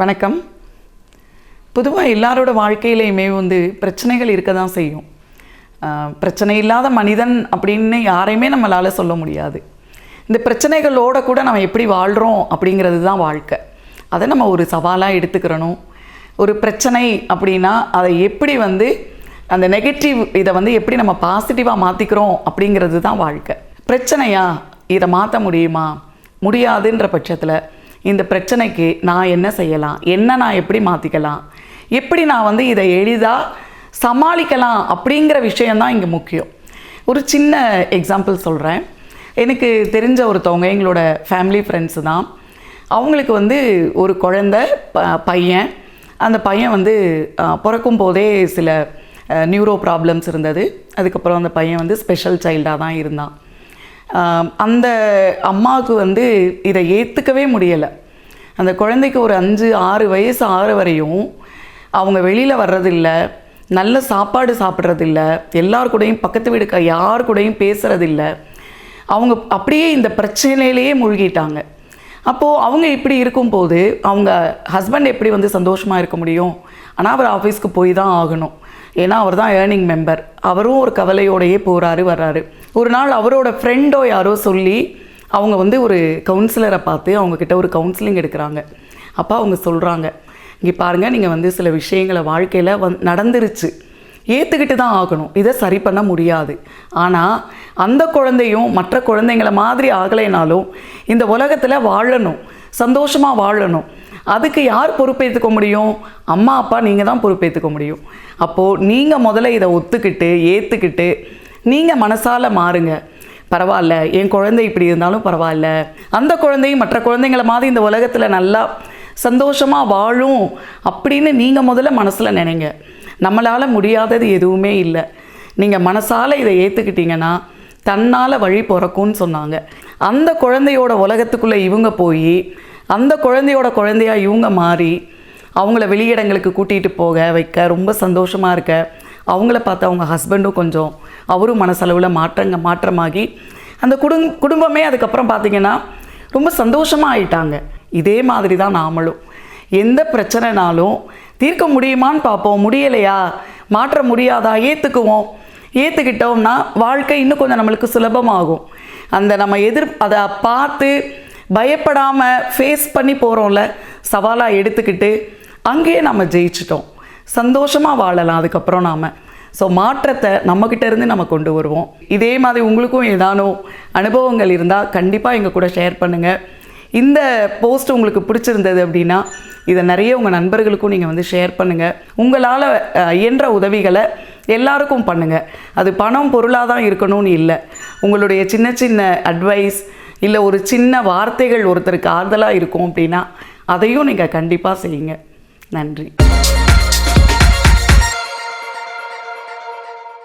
வணக்கம். பொதுவாக எல்லாரோட வாழ்க்கையிலையுமே வந்து பிரச்சனைகள் இருக்க தான் செய்யும் பிரச்சனை இல்லாத மனிதன் அப்படின்னு யாரையுமே நம்மளால் சொல்ல முடியாது. இந்த பிரச்சனைகளோட கூட நம்ம எப்படி வாழ்கிறோம் அப்படிங்கிறது தான் வாழ்க்கை. அதை நம்ம ஒரு சவாலாக எடுத்துக்கிறணும். ஒரு பிரச்சனை அப்படின்னா அதை எப்படி வந்து அந்த நெகட்டிவ் இதை வந்து எப்படி நம்ம பாசிட்டிவாக மாற்றிக்கிறோம் அப்படிங்கிறது தான் வாழ்க்கை. பிரச்சனையா இதை மாற்ற முடியுமா? முடியாதுன்ற பட்சத்தில் இந்த பிரச்சனைக்கு நான் என்ன செய்யலாம்? என்ன நான் எப்படி மாற்றிக்கலாம் எப்படி நான் வந்து இதை எளிதாக சமாளிக்கலாம் அப்படிங்கிற விஷயந்தான் இங்கே முக்கியம். ஒரு சின்ன எக்ஸாம்பிள் சொல்கிறேன் எனக்கு தெரிஞ்ச ஒருத்தவங்க எங்களோட ஃபேமிலி ஃப்ரெண்ட்ஸு தான். அவங்களுக்கு வந்து ஒரு குழந்த ப பையன். அந்த பையன் வந்து பிறக்கும் போதே சில நியூரோ ப்ராப்ளம்ஸ் இருந்தது. அதுக்கப்புறம் அந்த பையன் வந்து ஸ்பெஷல் சைல்டாக தான் இருந்தான். அந்த அம்மாவுக்கு வந்து இதை ஏற்றுக்கவே முடியலை. அந்த குழந்தைக்கு ஒரு அஞ்சு ஆறு வயசு ஆறு வரையும் அவங்க வெளியில் வர்றதில்ல நல்ல சாப்பாடு சாப்பிட்றதில்ல எல்லார் கூடயும் பக்கத்து வீடுக்க யார் கூடயும் பேசுகிறதில்ல அவங்க அப்படியே இந்த பிரச்சனையிலேயே மூழ்கிட்டாங்க. அப்போது அவங்க இப்படி இருக்கும்போது அவங்க ஹஸ்பண்ட் எப்படி வந்து சந்தோஷமாக இருக்க முடியும்? ஆனால் அவர் ஆஃபீஸ்க்கு போய் தான் ஆகணும். ஏன்னா அவர் தான் ஏர்னிங் மெம்பர் அவரும் ஒரு கவலையோடையே போகிறாரு வர்றாரு. ஒரு நாள் அவரோட ஃப்ரெண்டோ யாரோ சொல்லி அவங்க வந்து ஒரு கவுன்சிலரை பார்த்து அவங்கக்கிட்ட ஒரு கவுன்சிலிங் எடுக்கிறாங்க. அப்போ அவங்க சொல்கிறாங்க இங்கே பாருங்கள் நீங்கள் வந்து சில விஷயங்களை வாழ்க்கையில் வந் நடந்துருச்சு. ஏற்றுக்கிட்டு தான் ஆகணும். இதை சரி பண்ண முடியாது. ஆனால் அந்த குழந்தையும் மற்ற குழந்தைங்கள மாதிரி ஆகலைனாலும் இந்த உலகத்தில் வாழணும். சந்தோஷமாக வாழணும். அதுக்கு யார் பொறுப்பேற்றுக்க முடியும்? அம்மா அப்பா நீங்கள் தான் பொறுப்பேற்றுக்க முடியும். அப்போது நீங்கள் முதல்ல இதை ஒத்துக்கிட்டு ஏற்றுக்கிட்டு நீங்கள் மனசால் மாறுங்க. பரவாயில்ல என் குழந்தை இப்படி இருந்தாலும் பரவாயில்ல. அந்த குழந்தையும் மற்ற குழந்தைங்கள மாதிரி இந்த உலகத்தில் நல்லா சந்தோஷமாக வாழும் அப்படின்னு நீங்கள் முதல்ல மனசில் நினைங்க. நம்மளால் முடியாதது எதுவுமே இல்லை. நீங்கள் மனசால் இதை ஏற்றுக்கிட்டீங்கன்னா தன்னால் வழி பிறக்கும்னு சொன்னாங்க. அந்த குழந்தையோட உலகத்துக்குள்ளே இவங்க போய் அந்த குழந்தையோட குழந்தையா இவங்க மாறி அவங்கள வெளியிடங்களுக்கு கூட்டிகிட்டு போக வைக்க ரொம்ப சந்தோஷமாக இருக்க. அவங்கள பார்த்து அவங்க ஹஸ்பண்டும் கொஞ்சம் அவரும் மனசளவில் மாற்றங்க மாற்றமாகி அந்த குடும் குடும்பமே அதுக்கப்புறம் பார்த்தீங்கன்னா ரொம்ப சந்தோஷமாக ஆயிட்டாங்க. இதே மாதிரி தான் நாமளும். எந்த பிரச்சனைனாலும் தீர்க்க முடியுமான்னு பார்ப்போம். முடியலையா? மாற்ற முடியாதா? ஏற்றுக்குவோம் ஏற்றுக்கிட்டோம்னா வாழ்க்கை இன்னும் கொஞ்சம் நம்மளுக்கு சுலபமாகும். அந்த நம்ம எதிர் அதை பார்த்து பயப்படாமல் ஃபேஸ் பண்ணி போகிறோம்ல சவாலாக எடுத்துக்கிட்டு அங்கேயே நம்ம ஜெயிச்சிட்டோம். சந்தோஷமாக வாழலாம் அதுக்கப்புறம் நாம். ஸோ மாற்றத்தை நம்மக்கிட்டேருந்து நம்ம கொண்டு வருவோம். இதே மாதிரி உங்களுக்கும் ஏதானோ அனுபவங்கள் இருந்தால் கண்டிப்பாக எங்கள் கூட ஷேர் பண்ணுங்கள் இந்த போஸ்ட் உங்களுக்கு பிடிச்சிருந்தது அப்படின்னா இதை நிறைய உங்கள் நண்பர்களுக்கும் நீங்கள் வந்து ஷேர் பண்ணுங்கள் உங்களால் இயன்ற உதவிகளை எல்லாருக்கும் பண்ணுங்கள் அது பணம் பொருளாக தான் இருக்கணும்னு இல்லை. உங்களுடைய சின்ன சின்ன அட்வைஸ் இல்லை ஒரு சின்ன வார்த்தைகள் ஒருத்தருக்கு ஆறுதலாக இருக்கும் அப்படின்னா அதையும் நீங்கள் கண்டிப்பாக செய்யுங்க. நன்றி.